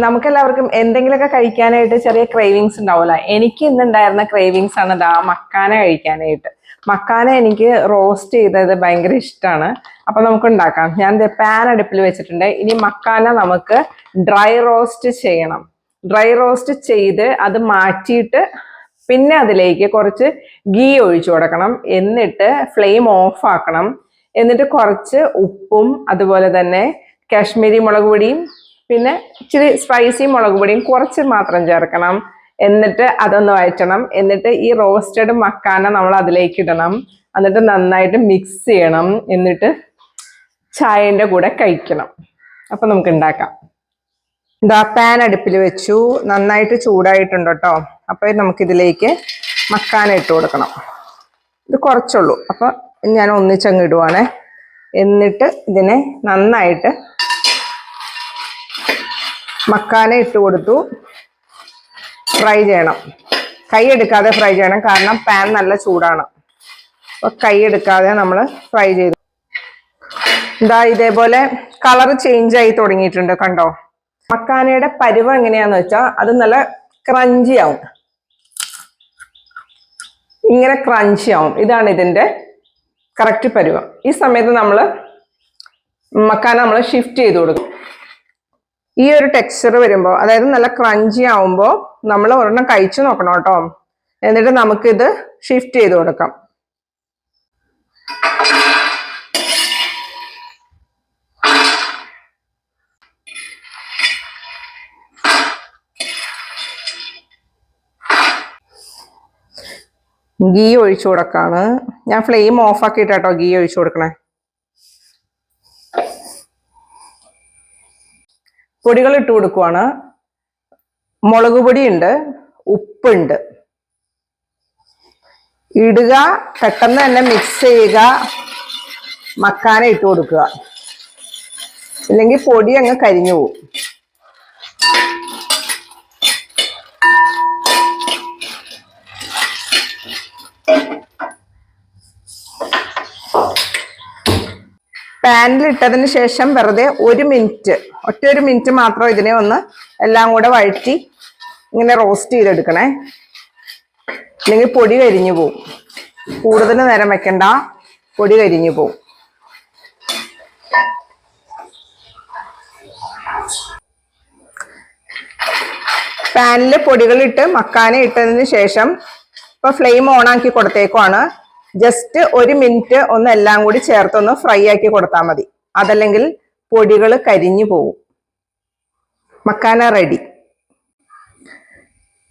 നമുക്കെല്ലാവർക്കും എന്തെങ്കിലുമൊക്കെ കഴിക്കാനായിട്ട് ചെറിയ ക്രേവിങ്സ് ഉണ്ടാവില്ല എനിക്ക് ഇന്നുണ്ടായിരുന്ന ക്രേവിങ്സ് ആണ് ദാ മക്കാന കഴിക്കാനായിട്ട്. മക്കാന എനിക്ക് റോസ്റ്റ് ചെയ്തത് ഭയങ്കര ഇഷ്ടമാണ് അപ്പൊ നമുക്ക് ഉണ്ടാക്കാം ഞാൻ പാൻ അടുപ്പിൽ വെച്ചിട്ടുണ്ട്. ഇനി മക്കാന നമുക്ക് ഡ്രൈ റോസ്റ്റ് ചെയ്യണം. ഡ്രൈ റോസ്റ്റ് ചെയ്ത് അത് മാറ്റിയിട്ട് പിന്നെ അതിലേക്ക് കുറച്ച് ഗീ ഒഴിച്ചു കൊടുക്കണം. എന്നിട്ട് ഫ്ലെയിം ഓഫ് ആക്കണം. എന്നിട്ട് കുറച്ച് ഉപ്പും അതുപോലെ തന്നെ കാശ്മീരി മുളക് പൊടിയും പിന്നെ ഇച്ചിരി സ്പൈസി മുളക് പൊടിയും കുറച്ച് മാത്രം ചേർക്കണം. എന്നിട്ട് അതൊന്ന് വഴറ്റണം. എന്നിട്ട് ഈ റോസ്റ്റഡ് മക്കാന നമ്മൾ അതിലേക്ക് ഇടണം. എന്നിട്ട് നന്നായിട്ട് മിക്സ് ചെയ്യണം. എന്നിട്ട് ചായന്റെ കൂടെ കഴിക്കണം. അപ്പം നമുക്ക് ഉണ്ടാക്കാം ഇതാ പാൻ അടുപ്പിൽ വെച്ചു. നന്നായിട്ട് ചൂടായിട്ടുണ്ട് കേട്ടോ. അപ്പോൾ നമുക്കിതിലേക്ക് മക്കാന ഇട്ട് കൊടുക്കണം. ഇത് കുറച്ചുള്ളൂ. അപ്പോൾ ഞാൻ ഒന്നിച്ചങ്ങ് ഇടുവാണേ. എന്നിട്ട് ഇതിനെ നന്നായിട്ട് മക്കാന ഇട്ട് കൊടുത്തു. ഫ്രൈ ചെയ്യണം. കൈ എടുക്കാതെ ഫ്രൈ ചെയ്യണം. കാരണം പാൻ നല്ല ചൂടാണ്. അപ്പൊ കൈ എടുക്കാതെ നമ്മൾ ഫ്രൈ ചെയ്തു. എന്താ ഇതേപോലെ കളർ ചേഞ്ച് ആയി തുടങ്ങിയിട്ടുണ്ട് കണ്ടോ? മക്കാനയുടെ പരുവം എങ്ങനെയാന്ന് വെച്ചാൽ അത് നല്ല ക്രഞ്ചി ആവും. ഇങ്ങനെ ക്രഞ്ചി ആവും. ഇതാണ് ഇതിന്റെ കറക്റ്റ് പരുവം. ഈ സമയത്ത് നമ്മൾ മക്കാന നമ്മൾ ഷിഫ്റ്റ് ചെയ്ത് കൊടുക്കും. ഈ ഒരു ടെക്സ്ചർ വരുമ്പോൾ അതായത് നല്ല ക്രഞ്ചി ആവുമ്പോൾ നമ്മൾ ഒരെണ്ണം കഴിച്ചു നോക്കണം കേട്ടോ. എന്നിട്ട് നമുക്കിത് ഷിഫ്റ്റ് ചെയ്ത് കൊടുക്കാം. ഗീ ഒഴിച്ചു കൊടുക്കാണ്. ഞാൻ ഫ്ലെയിം ഓഫ് ആക്കിയിട്ടാട്ടോ ഗീ ഒഴിച്ചു കൊടുക്കണേ. പൊടികൾ ഇട്ട് കൊടുക്കുവാണ്. മുളക് പൊടിയുണ്ട് ഉപ്പുണ്ട്. ഇടുക പെട്ടെന്ന് തന്നെ മിക്സ് ചെയ്യുക മക്കാന ഇട്ട് കൊടുക്കുക. ഇല്ലെങ്കിൽ പൊടി അങ്ങ് കരിഞ്ഞു പോകും പാനിൽ ഇട്ടതിന് ശേഷം വെറുതെ ഒരു മിനിറ്റ് ഒറ്റ ഒരു മിനിറ്റ് മാത്രം ഇതിനെ ഒന്ന് എല്ലാം കൂടെ വഴറ്റി ഇങ്ങനെ റോസ്റ്റ് ചെയ്തെടുക്കണേ. അല്ലെങ്കിൽ പൊടി കരിഞ്ഞു പോവും. കൂടുതൽ നേരം വെക്കണ്ട പൊടി കരിഞ്ഞു പോവും. പാനിൽ പൊടികളിട്ട് മക്കാനെ ഇട്ടതിന് ശേഷം ഇപ്പൊ ഫ്ലെയിം ഓൺ ആക്കി കൊടുത്തേക്കുവാണ്. ജസ്റ്റ് ഒരു മിനിറ്റ് ഒന്ന് എല്ലാം കൂടി ചേർത്തൊന്ന് ഫ്രൈ ആക്കി കൊടുത്താൽ മതി. അതല്ലെങ്കിൽ പൊടികൾ കരിഞ്ഞു പോവും. മക്കാന റെഡി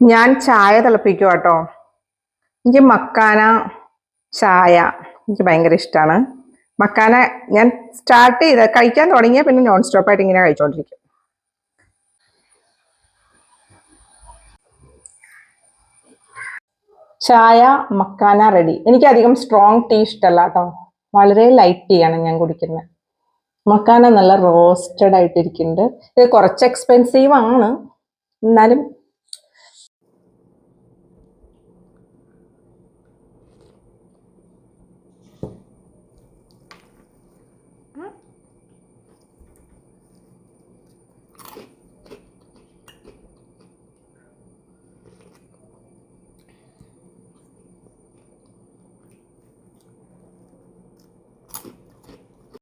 ഞാൻ ചായ തിളപ്പിക്കുക കേട്ടോ. എനിക്ക് മക്കാന ചായ എനിക്ക് ഭയങ്കര ഇഷ്ടമാണ് മക്കാന ഞാൻ സ്റ്റാർട്ട് ചെയ്ത കഴിക്കാൻ തുടങ്ങിയാൽ പിന്നെ നോൺ സ്റ്റോപ്പായിട്ട് ഇങ്ങനെ കഴിച്ചോണ്ടിരിക്കും. ചായ മക്കാന റെഡി എനിക്ക് അധികം സ്ട്രോങ് ടീ ഇഷ്ടമല്ല കേട്ടോ വളരെ ലൈറ്റ് ടീ ആണ് ഞാൻ കുടിക്കുന്നത്. മക്കാന നല്ല റോസ്റ്റഡ് ആയിട്ടിരിക്കുന്നുണ്ട്. ഇത് കുറച്ച് എക്സ്പെൻസീവ് ആണ്. എന്നാലും